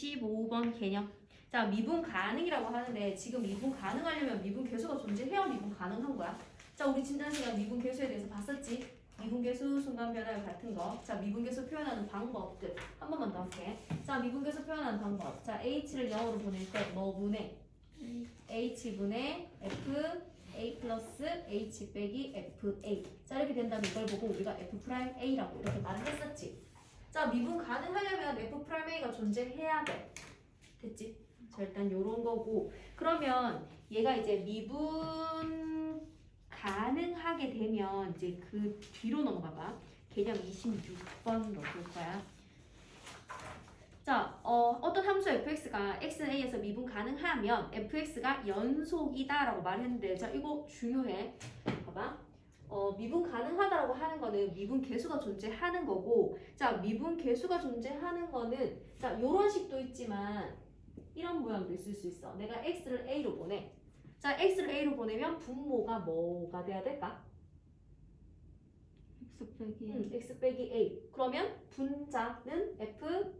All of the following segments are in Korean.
25번 개념. 자, 미분 가능이라고 하는데 지금 미분 가능하려면 미분 개수가 존재해야 미분 가능한 거야. 자, 우리 진단 시간 미분 개수에 대해서 봤었지? 미분 개수, 순간 변화 같은 거. 자, 미분 개수 표현하는 방법들. 한 번만 더 할게. 자, 미분 개수 표현하는 방법. 자, h를 0으로 보낼 때 뭐 분의 h분의 f a 플러스 h 빼기 fa. 자, 이렇게 된다면 이걸 보고 우리가 f 프라임 a라고 이렇게 말을 했었지. 자, 미분 가능하려면 f 프라임 a가 존재해야 돼. 됐지? 자, 일단 요런 거고. 그러면 얘가 이제 미분 가능하게 되면 이제 그 뒤로 넘어가 봐. 개념 26번 넣을 거야. 자, 어, 어떤 함수 fx가 x는 a에서 미분 가능하면 fx가 연속이다라고 말했는데, 자, 이거 중요해. 봐봐. 어, 미분 가능하다라고 하는 거는 미분 개수가 존재하는 거고, 자, 미분 개수가 존재하는 거는, 자, 요런 식도 있지만, 이런 모양도 있을 수 있어. 내가 x를 a로 보내. 자, x를 a로 보내면 분모가 뭐가 돼야 될까? x 빼기 음, x 빼기 a. 그러면 분자는 f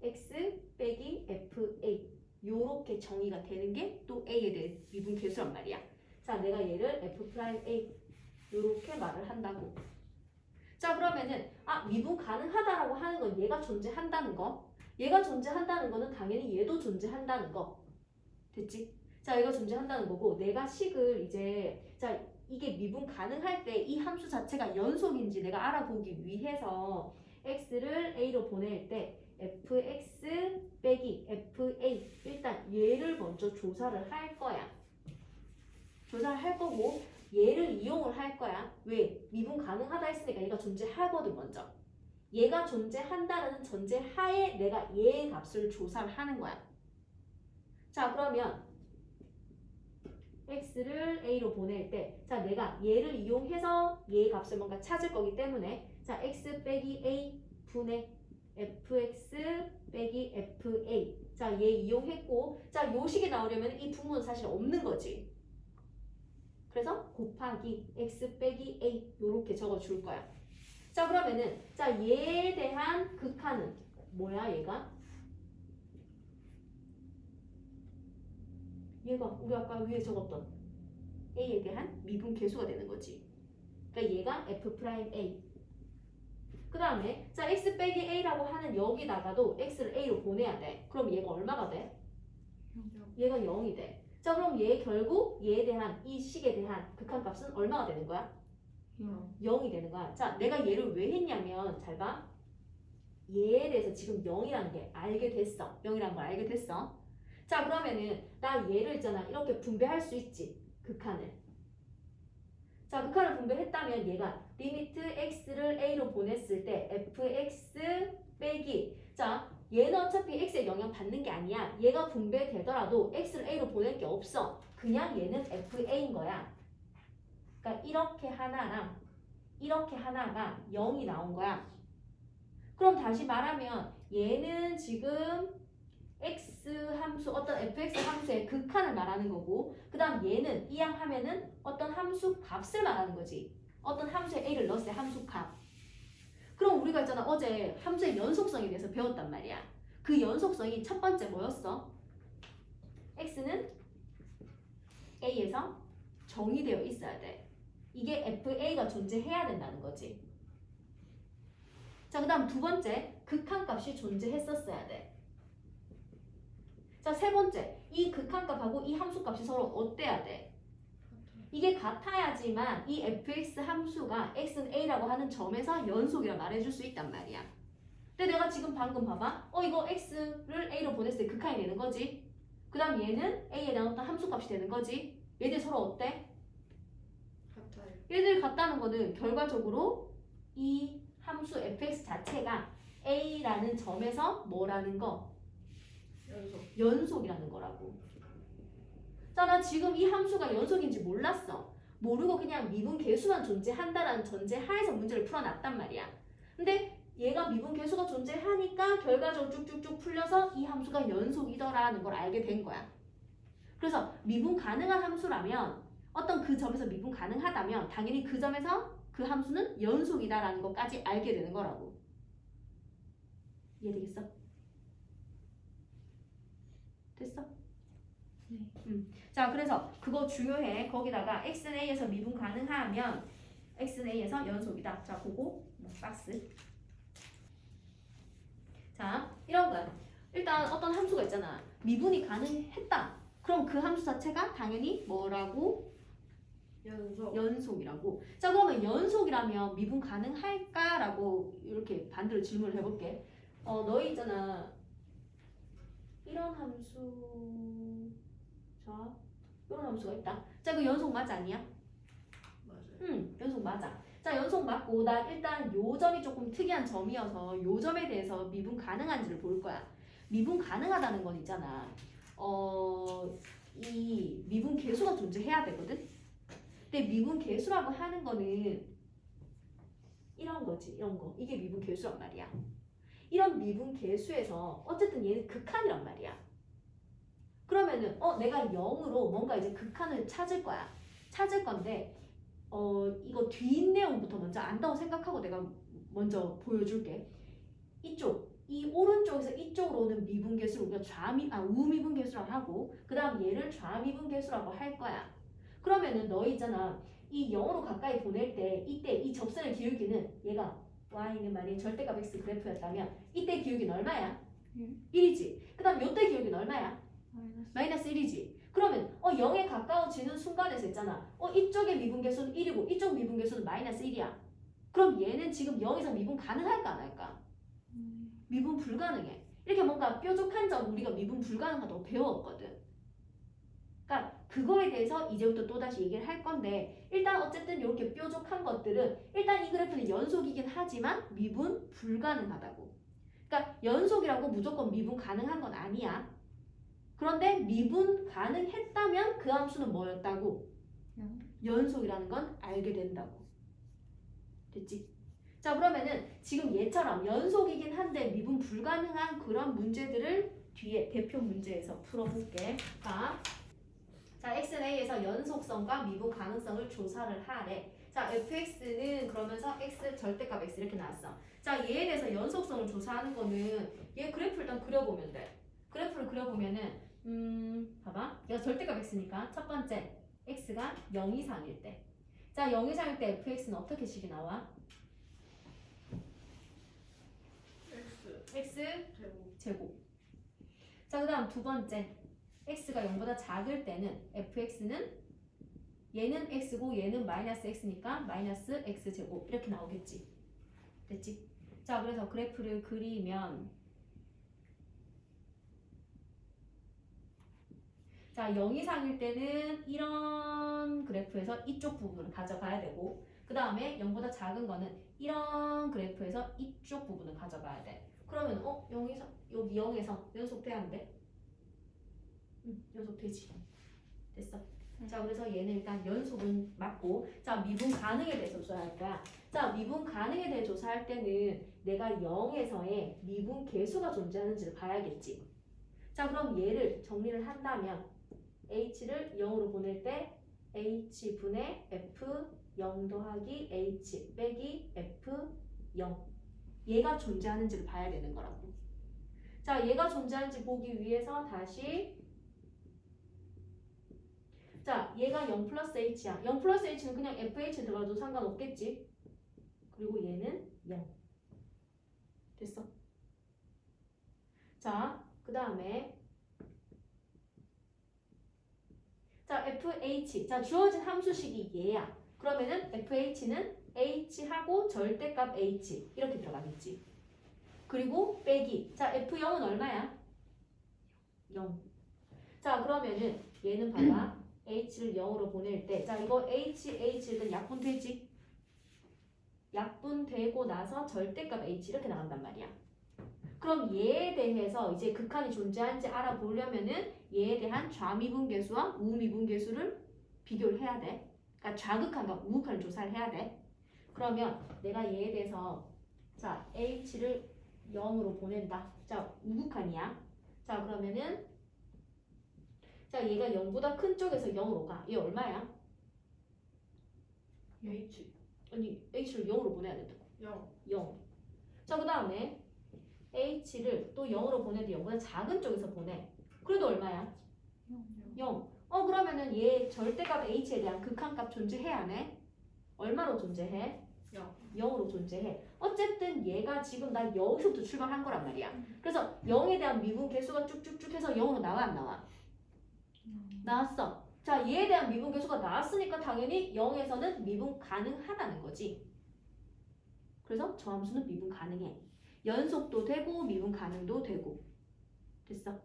x 빼기 f a. 요렇게 정의가 되는 게 또 a에 대해 미분 개수란 말이야. 자, 내가 얘를 f 프라임 a 요렇게 말을 한다고. 자, 그러면은 아 미분 가능하다라고 하는 건 얘가 존재한다는 거. 얘가 존재한다는 거는 당연히 얘도 존재한다는 거. 됐지? 자, 얘가 존재한다는 거고 내가 식을 이제 자 이게 미분 가능할 때 이 함수 자체가 연속인지 내가 알아보기 위해서 x를 a로 보낼 때 fx 빼기 fa 일단 얘를 먼저 조사를 할 거야. 조사를 할 거고 얘를 이용을 할 거야. 왜? 미분 가능하다 했으니까 얘가 존재하거든 먼저. 얘가 존재한다는 전제 하에 내가 얘의 값을 조사를 하는 거야. 자 그러면 x를 a로 보낼 때, 자 내가 얘를 이용해서 얘의 값을 뭔가 찾을 거기 때문에, 자 x 빼기 a 분의 fx 빼기 fa, 자 얘 이용했고, 자 요 식이 나오려면 이 부분은 사실 없는 거지. 그래서 곱하기 x 빼기 a 요렇게 적어 줄 거야. 자 그러면은 자 얘에 대한 극한은 뭐야 얘가? 얘가 우리 아까 위에 적었던 a에 대한 미분 계수가 되는 거지. 그러니까 얘가 f 프라임 a. 그 다음에 자 x 빼기 a라고 하는 여기다가도 x를 a로 보내야 돼. 그럼 얘가 얼마가 돼? 얘가 0이 돼. 자 그럼 얘 결국 얘에 대한 이 식에 대한 극한값은 얼마가 되는 거야? 0이 되는 거야. 자, 내가 얘를 왜 했냐면 잘 봐. 얘에 대해서 지금 0이라는 게 알게 됐어. 0이라는 걸 알게 됐어. 자, 그러면은 나 얘를 있잖아. 이렇게 분배할 수 있지. 극한을. 자, 극한을 분배했다면 얘가 리미트 x를 a로 보냈을 때 fx 빼기 자, 얘는 어차피 x에 영향 받는 게 아니야. 얘가 분배되더라도 x를 a로 보낼 게 없어. 그냥 얘는 fa인 거야. 그러니까 이렇게 하나랑 이렇게 하나가 0이 나온 거야. 그럼 다시 말하면 얘는 지금 x 함수 어떤 fx 함수의 극한을 말하는 거고 그 다음 얘는 이항 하면은 어떤 함수 값을 말하는 거지. 어떤 함수에 a를 넣었을 때 함수 값. 그럼 우리가 있잖아 어제 함수의 연속성에 대해서 배웠단 말이야. 그 연속성이 첫 번째 뭐였어? x는 a에서 정의되어 있어야 돼. 이게 FA가 존재해야 된다는 거지. 자, 그 다음 두 번째, 극한값이 존재했었어야 돼. 자, 세 번째, 이 극한값하고 이 함수값이 서로 어때야 돼? 이게 같아야지만 이 fx 함수가 x는 a라고 하는 점에서 연속이라 말해줄 수 있단 말이야. 근데 내가 지금 방금 봐봐. 어, 이거 x를 a로 보냈을 때 극한이 되는 거지. 그 다음 얘는 a에 나눴던 함수값이 되는 거지. 얘들 서로 어때? 같아요. 얘들 같다는 거는 결과적으로 이 함수 fx 자체가 a라는 점에서 뭐라는 거? 연속. 연속이라는 거라고. 자, 나 지금 이 함수가 연속인지 몰랐어. 모르고 그냥 미분 계수만 존재한다라는 전제 하에서 문제를 풀어놨단 말이야. 근데 얘가 미분 계수가 존재하니까 결과적으로 쭉쭉쭉 풀려서 이 함수가 연속이더라는 걸 알게 된 거야. 그래서 미분 가능한 함수라면 어떤 그 점에서 미분 가능하다면 당연히 그 점에서 그 함수는 연속이다라는 것까지 알게 되는 거라고. 이해되겠어? 됐어? 네. 음. 자, 그래서 그거 중요해. 거기다가 x는 a에서 미분 가능하면 x는 a에서 연속이다. 자, 그거 뭐, 박스. 자, 이런 거야. 일단 어떤 함수가 있잖아. 미분이 가능했다. 그럼 그 함수 자체가 당연히 뭐라고? 연속. 연속이라고. 자, 그러면 연속이라면 미분 가능할까라고 이렇게 반대로 질문을 해볼게. 어, 너희 있잖아. 이런 함수. 자, 이런 함수가 있다. 자, 그 연속 맞아 아니야? 맞아요. 응, 연속 맞아. 자, 연속 맞고 나 일단 요 점이 조금 특이한 점이어서 요 점에 대해서 미분 가능한지를 볼 거야. 미분 가능하다는 건 있잖아. 어, 이 미분 계수가 존재해야 되거든. 근데 미분 계수라고 하는 거는 이런 거지, 이런 거. 이게 미분 계수란 말이야. 이런 미분 계수에서 어쨌든 얘는 극한이란 말이야. 그러면은 어 내가 0으로 뭔가 이제 극한을 찾을 거야. 찾을 건데 어 이거 뒷 내용부터 먼저 안다고 생각하고 내가 먼저 보여줄게. 이쪽 이 오른쪽에서 이쪽으로 오는 미분 계수를 우리가 좌미 아 우미분 계수라고 하고 그다음 얘를 좌미분 계수라고 할 거야. 그러면은 너 있잖아 이 0으로 가까이 보낼 때 이때 이 접선의 기울기는 얘가 y는 만약 절대값 x 그래프였다면 이때 기울기는 얼마야? 일. 1이지. 그다음 요때 기울기는 얼마야? 마이너스. 마이너스 1이지. 그러면 어 0에 가까워지는 순간에서 있잖아. 어 이쪽의 미분계수는 1이고 이쪽 미분계수는 마이너스 1이야. 그럼 얘는 지금 0에서 미분 가능할까 안 할까? 음, 미분 불가능해. 이렇게 뭔가 뾰족한 점 우리가 미분 불가능하다고 배웠거든. 그러니까 그거에 대해서 이제부터 또다시 얘기를 할 건데 일단 어쨌든 이렇게 뾰족한 것들은 일단 이 그래프는 연속이긴 하지만 미분 불가능하다고. 그러니까 연속이라고 무조건 미분 가능한 건 아니야. 그런데 미분 가능했다면 그 함수는 뭐였다고? 영. 연속이라는 건 알게 된다고. 됐지? 자 그러면은 지금 얘처럼 연속이긴 한데 미분 불가능한 그런 문제들을 뒤에 대표 문제에서 풀어볼게. 자, 자 x는 a에서 연속성과 미분 가능성을 조사를 하래. 자 fx는 그러면서 x 절대값 x 이렇게 나왔어. 자 얘에 대해서 연속성을 조사하는 거는 얘 그래프를 일단 그려보면 돼. 그래프를 그려보면은 음 봐봐. 얘가 절대값 x니까 첫 번째 x가 0 이상일 때. 자, 0 이상일 때 fx는 어떻게 식이 나와? X x 제곱. 제곱. 자, 그다음 두 번째 x가 0보다 작을 때는 fx는 얘는 x고 얘는 마이너스 x니까 마이너스 x 제곱 이렇게 나오겠지. 됐지? 자, 그래서 그래프를 그리면 자, 0 이상일 때는 이런 그래프에서 이쪽 부분을 가져가야 되고 그 다음에 0보다 작은 거는 이런 그래프에서 이쪽 부분을 가져가야 돼. 그러면 어? 0 이상 여기 0에서 연속돼야 안 돼? 응, 연속 되지. 됐어. 자, 그래서 얘는 일단 연속은 맞고 자, 미분 가능에 대해서 조사할 거야. 자, 미분 가능에 대해 조사할 때는 내가 0에서의 미분 계수가 존재하는지를 봐야겠지. 자, 그럼 얘를 정리를 한다면 h를 0으로 보낼 때 h분의 f 0 더하기 h 빼기 f 0 얘가 존재하는지를 봐야 되는 거라고. 자, 얘가 존재하는지 보기 위해서 다시 자, 얘가 0 플러스 h야. 0 플러스 h는 그냥 fh 들어가도 상관없겠지. 그리고 얘는 0. 됐어. 자, 그 다음에 자, fh. 자, 주어진 함수식이 얘야. 그러면은 fh는 h하고 절대값 h 이렇게 들어가겠지. 그리고 빼기. 자, f0은 얼마야? 0. 자, 그러면은 얘는 봐봐. h를 0으로 보낼 때, 자, 이거 h, h는 약분되지? 약분되고 나서 절대값 h 이렇게 나간단 말이야. 그럼 얘에 대해서 이제 극한이 존재하는지 알아보려면은 얘에 대한 좌미분계수와 우미분계수를 비교를 해야 돼. 그러니까 좌극한과 우극한을 조사를 해야 돼. 그러면 내가 얘에 대해서 자 h를 0으로 보낸다. 자 우극한이야. 자 그러면은 자 얘가 0보다 큰 쪽에서 0으로 가. 얘 얼마야? H 아니 h를 0으로 보내야 된다고. 0 0. 자, 그 다음에 h를 또 0으로 보내도 0보다 작은 쪽에서 보내. 그래도 얼마야? 0. 어 그러면은 얘 절대값 h에 대한 극한값 존재해야 하네? 얼마로 존재해? 영. 0으로 존재해. 어쨌든 얘가 지금 나 여기서부터 출발한 거란 말이야. 그래서 0에 대한 미분 개수가 쭉쭉쭉 해서 0으로 나와 안 나와? 나왔어. 자, 얘에 대한 미분 개수가 나왔으니까 당연히 0에서는 미분 가능하다는 거지. 그래서 저 함수는 미분 가능해. 연속도 되고 미분 가능도 되고. 됐어.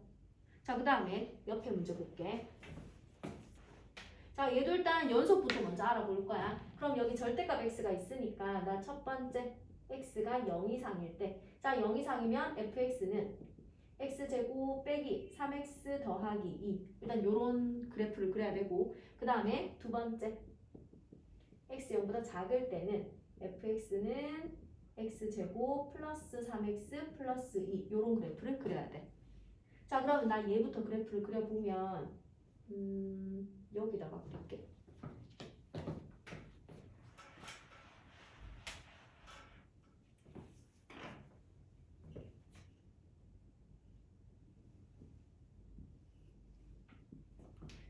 자, 그 다음에 옆에 문제 볼게. 자, 얘도 일단 연속부터 먼저 알아볼 거야. 그럼 여기 절대값 x가 있으니까 나 첫 번째 x가 0 이상일 때. 자, 0 이상이면 fx는 x제곱 빼기 3x 더하기 2 일단 요런 그래프를 그려야 되고 그 다음에 두 번째 x 0보다 작을 때는 fx는 x제곱 플러스 3x 플러스 2 요런 그래프를 그려야 돼 자 그러면 나 얘부터 그래프를 그려보면 음 여기다가 그릴게.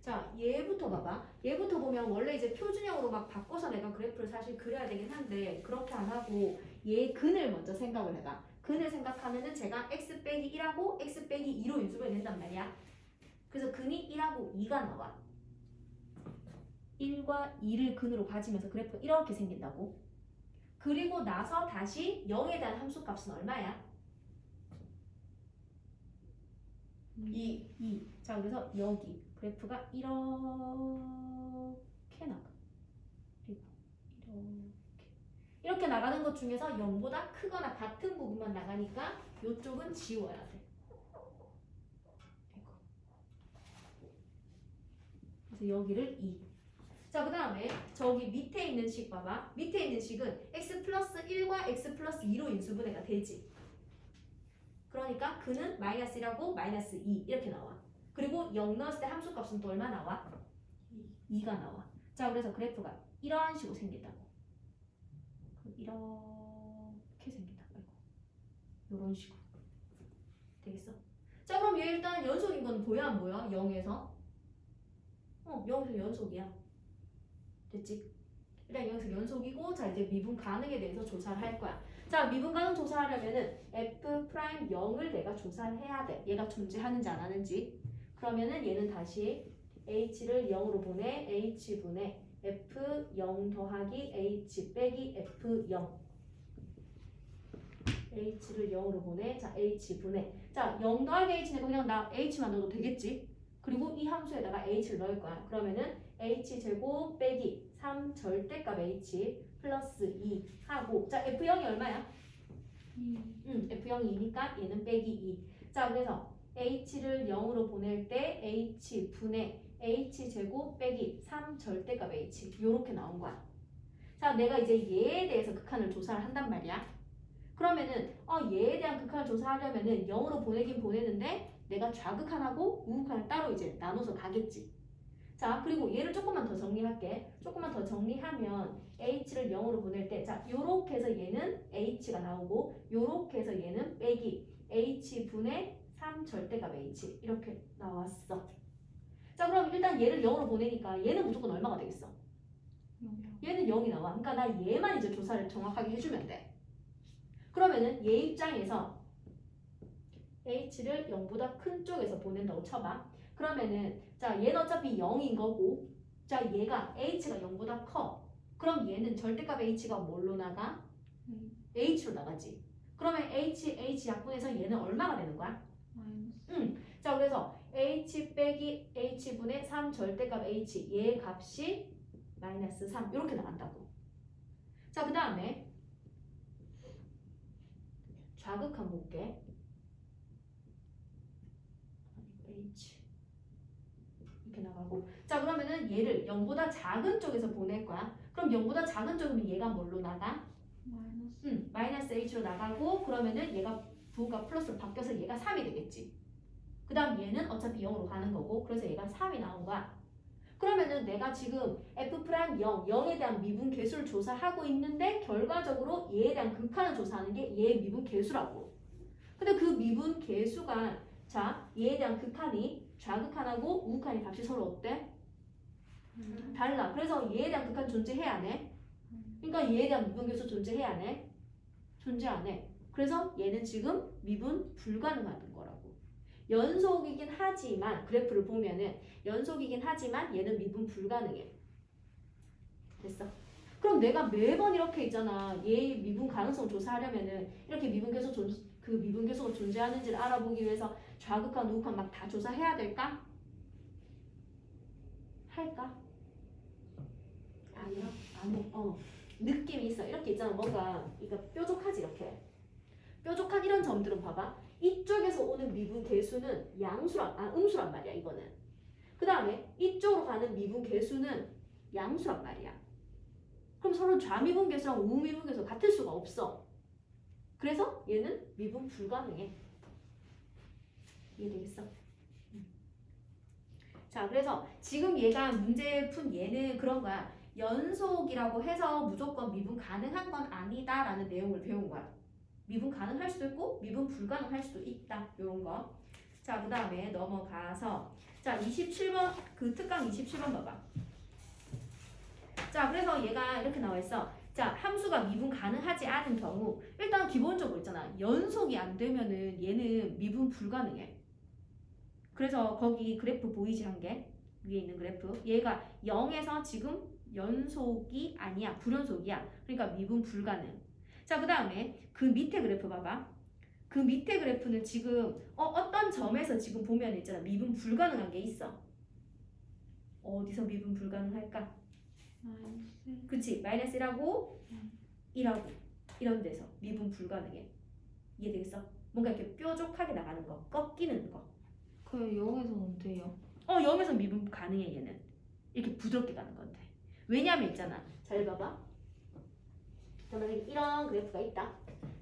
자, 얘부터 봐봐. 얘부터 보면 원래 이제 표준형으로 막 바꿔서 내가 그래프를 사실 그려야 되긴 한데 그렇게 안 하고 얘 근을 먼저 생각을 해봐. 근을 생각하면은 제가 x 빼기 1하고 x 빼기 2로 인수분해 된단 말이야. 그래서 근이 1하고 2가 나와. 1과 2를 근으로 가지면서 그래프가 이렇게 생긴다고. 그리고 나서 다시 0에 대한 함수값은 얼마야? 2. 2. 자, 그래서 여기 그래프가 이렇게 나가. 이렇게. 이렇게 나가는 것 중에서 0보다 크거나 같은 부분만 나가니까 이쪽은 지워야 돼. 그래서 여기를 2. 자, 그 다음에 저기 밑에 있는 식 봐봐. 밑에 있는 식은 x 플러스 1과 x 플러스 2로 인수분해가 되지. 그러니까 그는 마이너스 1하고 마이너스 2 이렇게 나와. 그리고 0 넣었을 때 함수값은 또 얼마 나와? 2가 나와. 자, 그래서 그래프가 이런 식으로 생긴다고. 그럼 이렇게 생긴다고. 아이고. 이런 식으로. 되겠어? 자, 그럼 얘 일단 연속인 건 보여 안 보여? 0에서? 어, 0에서 연속이야. 됐지? 일단 여기서 연속이고 자 이제 미분 가능에 대해서 조사를 할 거야. 자 미분 가능 조사하려면은 f 프라임 0을 내가 조사를 해야 돼. 얘가 존재하는지 안 하는지. 그러면은 얘는 다시 h를 0으로 보내 h 분의 f 0 더하기 h 빼기 f 0 h를 0으로 보내 자 h 분의 자0 더하기 h는 그냥 나 h만 넣어도 되겠지. 그리고 이 함수에다가 h를 넣을 거야. 그러면은 h 제곱 빼기 3 절대값 h 플러스 2 하고 자 f0이 얼마야? 음, f0이 2니까 얘는 빼기 2. 자 그래서 h를 0으로 보낼 때 h 분의 h 제곱 빼기 3 절대값 h 요렇게 나온 거야. 자 내가 이제 얘에 대해서 극한을 조사를 한단 말이야. 그러면은 어 얘에 대한 극한을 조사하려면은 0으로 보내긴 보내는데 내가 좌극한하고 우극한을 따로 이제 나눠서 가겠지. 자, 그리고 얘를 조금만 더 정리할게. 조금만 더 정리하면 h를 0으로 보낼 때, 자, 요렇게 해서 얘는 h가 나오고, 요렇게 해서 얘는 빼기 h 분의 3 절대값 h 이렇게 나왔어. 자, 그럼 일단 얘를 0으로 보내니까 얘는 무조건 얼마가 되겠어? 얘는 0이 나와. 그러니까 나 얘만 이제 조사를 정확하게 해주면 돼. 그러면은 얘 입장에서 h를 0보다 큰 쪽에서 보낸다고 쳐봐. 그러면은 자 얘는 어차피 0인 거고 자 얘가 h가 0보다 커. 그럼 얘는 절대값 h가 뭘로 나가? h로 나가지. 그러면 h h 약분해서 얘는 얼마가 되는 거야? 자 그래서 h 빼기 h분의 3 절대값 h 얘 값이 마이너스 3 이렇게 나간다고. 자 그 다음에 좌극한 볼게. h 이렇게 나가고 자 그러면은 얘를 0보다 작은 쪽에서 보낼 거야. 그럼 0보다 작은 쪽이면 얘가 뭘로 나가? 음, 마이너스 h로 나가고 그러면은 얘가 부가 플러스로 바뀌어서 얘가 3이 되겠지. 그 다음 얘는 어차피 0으로 가는 거고 그래서 얘가 3이 나온 거야. 그러면은 내가 지금 f 프라임 0, 0에 대한 미분 계수를 조사하고 있는데 결과적으로 얘에 대한 극한을 조사하는 게 얘의 미분 계수라고. 근데 그 미분 계수가 자, 얘에 대한 극한이 좌극한하고 우극한이 값이 서로 어때? 달라. 그래서 얘에 대한 극한 존재해야 안 해? 그러니까 얘에 대한 미분계수 존재해야 안 해? 존재 안 해. 그래서 얘는 지금 미분 불가능한 거라고. 연속이긴 하지만 그래프를 보면은 연속이긴 하지만 얘는 미분 불가능해. 됐어. 그럼 내가 매번 이렇게 있잖아. 얘 미분 가능성 조사하려면은 이렇게 미분 계속 존, 그 미분 계수가 존재하는지를 알아보기 위해서 좌극한 우극한 막 다 조사해야 될까? 할까? 안 해. 어. 느낌이 있어. 이렇게 있잖아. 뭔가 그러니까 뾰족하지 이렇게. 뾰족한 이런 점들은 봐봐. 이쪽에서 오는 미분 개수는 양수란 아 음수란 말이야. 이거는. 그 다음에 이쪽으로 가는 미분 개수는 양수란 말이야. 그럼 서로 좌미분 계수랑 우미분 계수 같을 수가 없어. 그래서 얘는 미분 불가능해. 이해되겠어? 음. 자, 그래서 지금 얘가 문제 푼 얘는 그런 거야. 연속이라고 해서 무조건 미분 가능한 건 아니다라는 내용을 배운 거야. 미분 가능할 수도 있고 미분 불가능할 수도 있다. 요런 거. 자, 그 다음에 넘어가서 자, 27번 그 특강 27번 봐봐. 자, 그래서 얘가 이렇게 나와 있어. 자, 함수가 미분 가능하지 않은 경우 일단 기본적으로 있잖아. 연속이 안 되면은 얘는 미분 불가능해. 그래서 거기 그래프 보이지 한 개? 위에 있는 그래프. 얘가 0에서 지금 연속이 아니야. 불연속이야. 그러니까 미분 불가능. 자, 그 다음에 그 밑에 그래프 봐봐. 그 밑에 그래프는 지금 어, 어떤 점에서 지금 보면 있잖아. 미분 불가능한 게 있어. 어디서 미분 불가능할까? 그치 마이너스 1하고 음. 1하고 이런 데서 미분 불가능해 이해되겠어? 뭔가 이렇게 뾰족하게 나가는 거 꺾이는 거그 0에서는 돼요. 어, 0에서 미분 가능해 얘는 이렇게 부드럽게 가는 건데 왜냐면 있잖아 잘 봐봐 자 만약에 이런 그래프가 있다.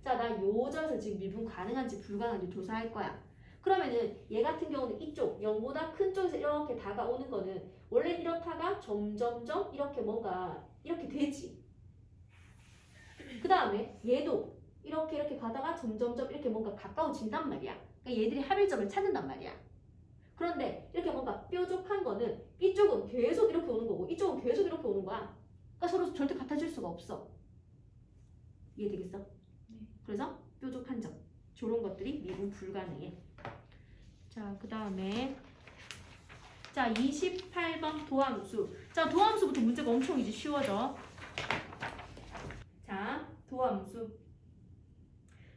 자 나 요점에서 지금 미분 가능한지 불가능한지 조사할 거야. 그러면은 얘 같은 경우는 이쪽 0보다 큰 쪽에서 이렇게 다가오는 거는 원래 이렇다가 점점점 이렇게 뭔가 이렇게 되지. 그 다음에 얘도 이렇게 이렇게 가다가 점점점 이렇게 뭔가 가까워진단 말이야. 그러니까 얘들이 합일점을 찾는단 말이야. 그런데 이렇게 뭔가 뾰족한 거는 이쪽은 계속 이렇게 오는 거고 이쪽은 계속 이렇게 오는 거야. 그러니까 서로 절대 같아질 수가 없어. 이해되겠어? 네. 그래서 뾰족한 점. 저런 것들이 미분 불가능해. 자, 그 다음에 자, 28번 도함수. 자, 도함수부터 문제가 엄청 이제 쉬워져. 자, 도함수.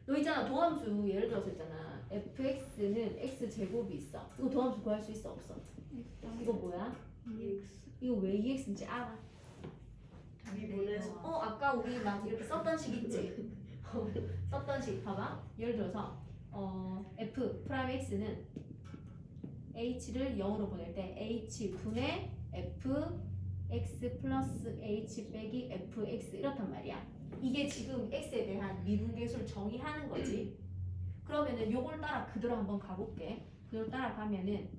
너 있잖아, 도함수 예를 들어서 있잖아. fx는 x 제곱이 있어. 이거 도함수 구할 수 있어 없어? 이거 뭐야? EX 이거 왜 EX인지 알아? 미분에서 어 아까 우리 막 이렇게 썼던 식 있지? 어, 썼던 식 봐봐. 예를 들어서 어 f 프라임 x는 h를 0으로 보낼 때 h 분의 f x 플러스 h 빼기 fx 이렇단 말이야. 이게 지금 x에 대한 미분계수를 정의하는 거지. 그러면은 요걸 따라 그대로 한번 가볼게. 그대로 따라가면은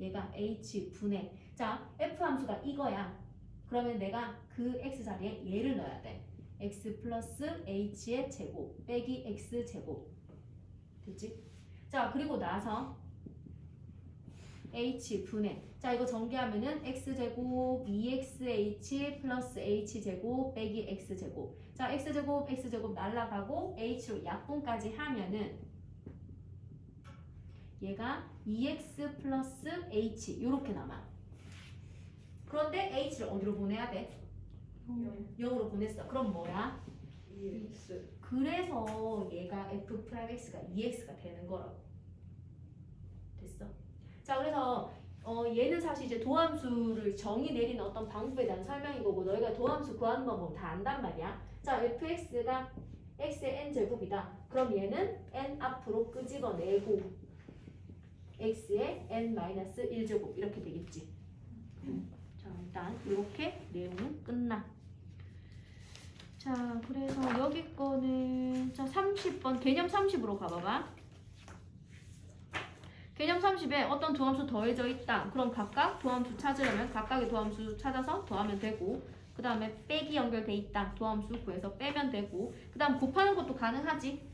얘가 h 분의 자 f 함수가 이거야. 그러면 내가 그 x 자리에 얘를 넣어야 돼. x 플러스 h의 제곱 빼기 x 제곱 됐지? 자 그리고 나서 h 분의 자 이거 전개하면은 x 제곱 2xh 플러스 h 제곱 빼기 x 제곱 자 x 제곱 x 제곱 날라가고 h로 약분까지 하면은 얘가 2x 플러스 h 이렇게 남아. 그런데 h를 어디로 보내야 돼? 0으로 보냈어. 그럼 뭐야? EX 그래서 얘가 f 프라임 x가 2x가 되는 거라고. 됐어. 자, 그래서 어, 얘는 사실 이제 도함수를 정의 내리는 어떤 방법에 대한 설명인 거고 너희가 도함수 구하는 방법 다 안단 말이야. 자, fx가 x의 n 제곱이다. 그럼 얘는 n 앞으로 끄집어내고 x의 n 마이너스 1 제곱 이렇게 되겠지. 자, 일단 이렇게 내용은 끝나. 자, 그래서 여기 거는 자 30번 개념 30으로 가봐봐. 개념 30에 어떤 도함수 더해져 있다. 그럼 각각 도함수 찾으려면 각각의 도함수 찾아서 더하면 되고 그 다음에 빼기 연결돼 있다. 도함수 구해서 빼면 되고 그 다음 곱하는 것도 가능하지.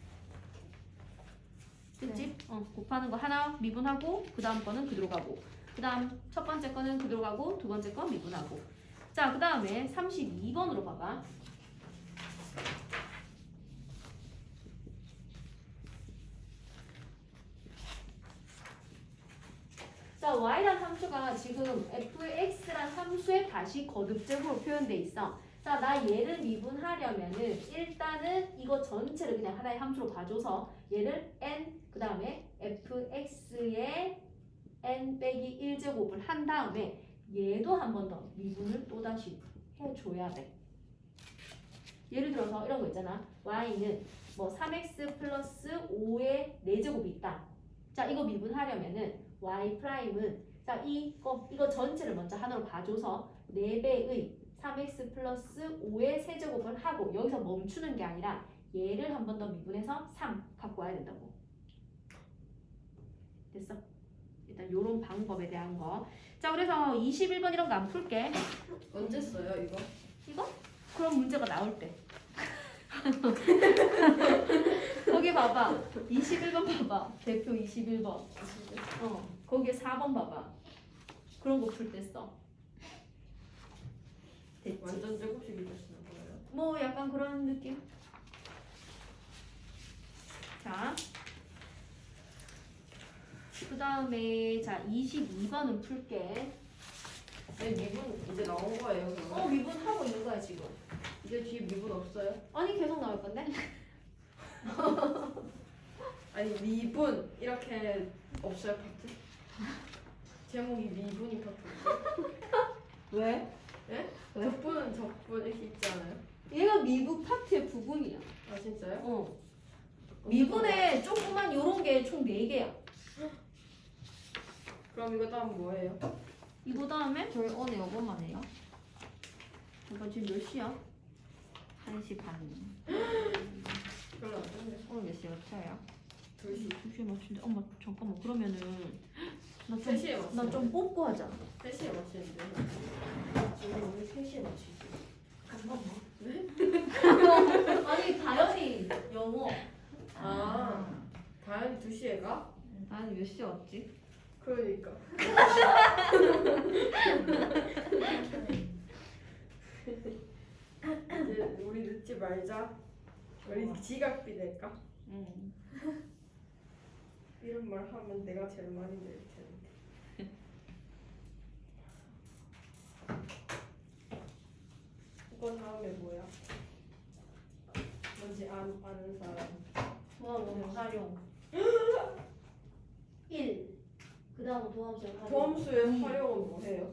됐지? 어, 곱하는 거 하나 미분하고 그 다음 거는 그대로 가고 그 다음 첫 번째 거는 그대로 가고 두 번째 거 미분하고 자 그 다음에 32번으로 봐봐 자 y란 함수가 지금 fx란 함수에 다시 거듭적으로 표현돼 있어 자 나 얘를 미분하려면은 일단은 이거 전체를 그냥 하나의 함수로 봐줘서 얘를 n 그 다음에 fx의 n 빼기 1제곱을 한 다음에 얘도 한 번 더 미분을 또다시 해줘야 돼. 예를 들어서 이런 거 있잖아. y는 뭐 3x 플러스 5의 4제곱이 있다. 자 이거 미분하려면은 y 프라임은 자 이 거 이거 전체를 먼저 하나로 봐줘서 4배의 3x 플러스 5의 세제곱을 하고 여기서 멈추는 게 아니라 얘를 한 번 더 미분해서 3 갖고 와야 된다고. 됐어? 일단 요런 방법에 대한 거. 자, 그래서 21번 이런 거 안 풀게. 언제 써요 이거? 이거? 그런 문제가 나올 때. 거기 봐봐. 21번 봐봐. 대표 21번. 어, 거기에 4번 봐봐. 그런 거 풀 때 써. 됐지? 완전 조금씩 읽으시는 거예요? 뭐 약간 그런 느낌. 자. 그 다음에 자 22번은 풀게. 네 미분 이제 나온 거예요 어 그러면? 미분 하고 있는 거야 지금. 이제 뒤에 미분 없어요? 아니 계속 나올 건데? 아니 미분 이렇게 없어요 파트? 제목이 미분이 파트 왜? 예? 왜? 적분은 적분 이렇게 있지 않아요? 얘가 미분 파트의 부분이야. 아 진짜요? 어. 미분에 조그만 요런 게 총 4개야. 그럼 이거 다음 뭐예요? 이거 다음에 저희 오늘 요것만 해요. 이거 지금 몇 시야? 1시 반. 별로 안 됐네 오늘 몇 시에 맞춰요? 2시 2시에 맞춘데 엄마 잠깐만 그러면은 나 좀 3시에 맞춰요 나좀 뽑고 하자. 3시에 맞추는데 지금 우리 3시에 맞추지. 잠깐만. 아니 다현이 영어. 아 다현이 2시에 가? 나는 몇 시에 왔지? 그러니까 이제 말자 우리 지각비 낼까? 응. 이런 말 하면 내가 제일 많이 낼 텐데 이거 다음에 뭐야? 뭔지 안, 아는 사람 도함수 활용. 1. 그 다음 도함수 활용. 도함수의 활용은 뭐해요?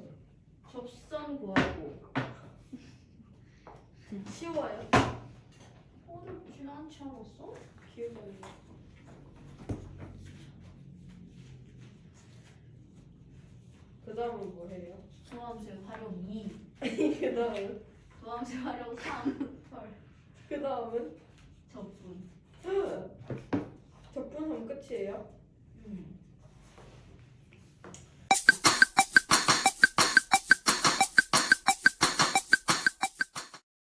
접선 구하고. 쉬워요 어렵지 않지 않았어? 기억이 안 나. 그 다음은 뭐해요? 도함수의 활용 2. 그 다음은? 도함수의 활용 3. 헐. 그 다음은? 접분. 적분하면 끝이에요?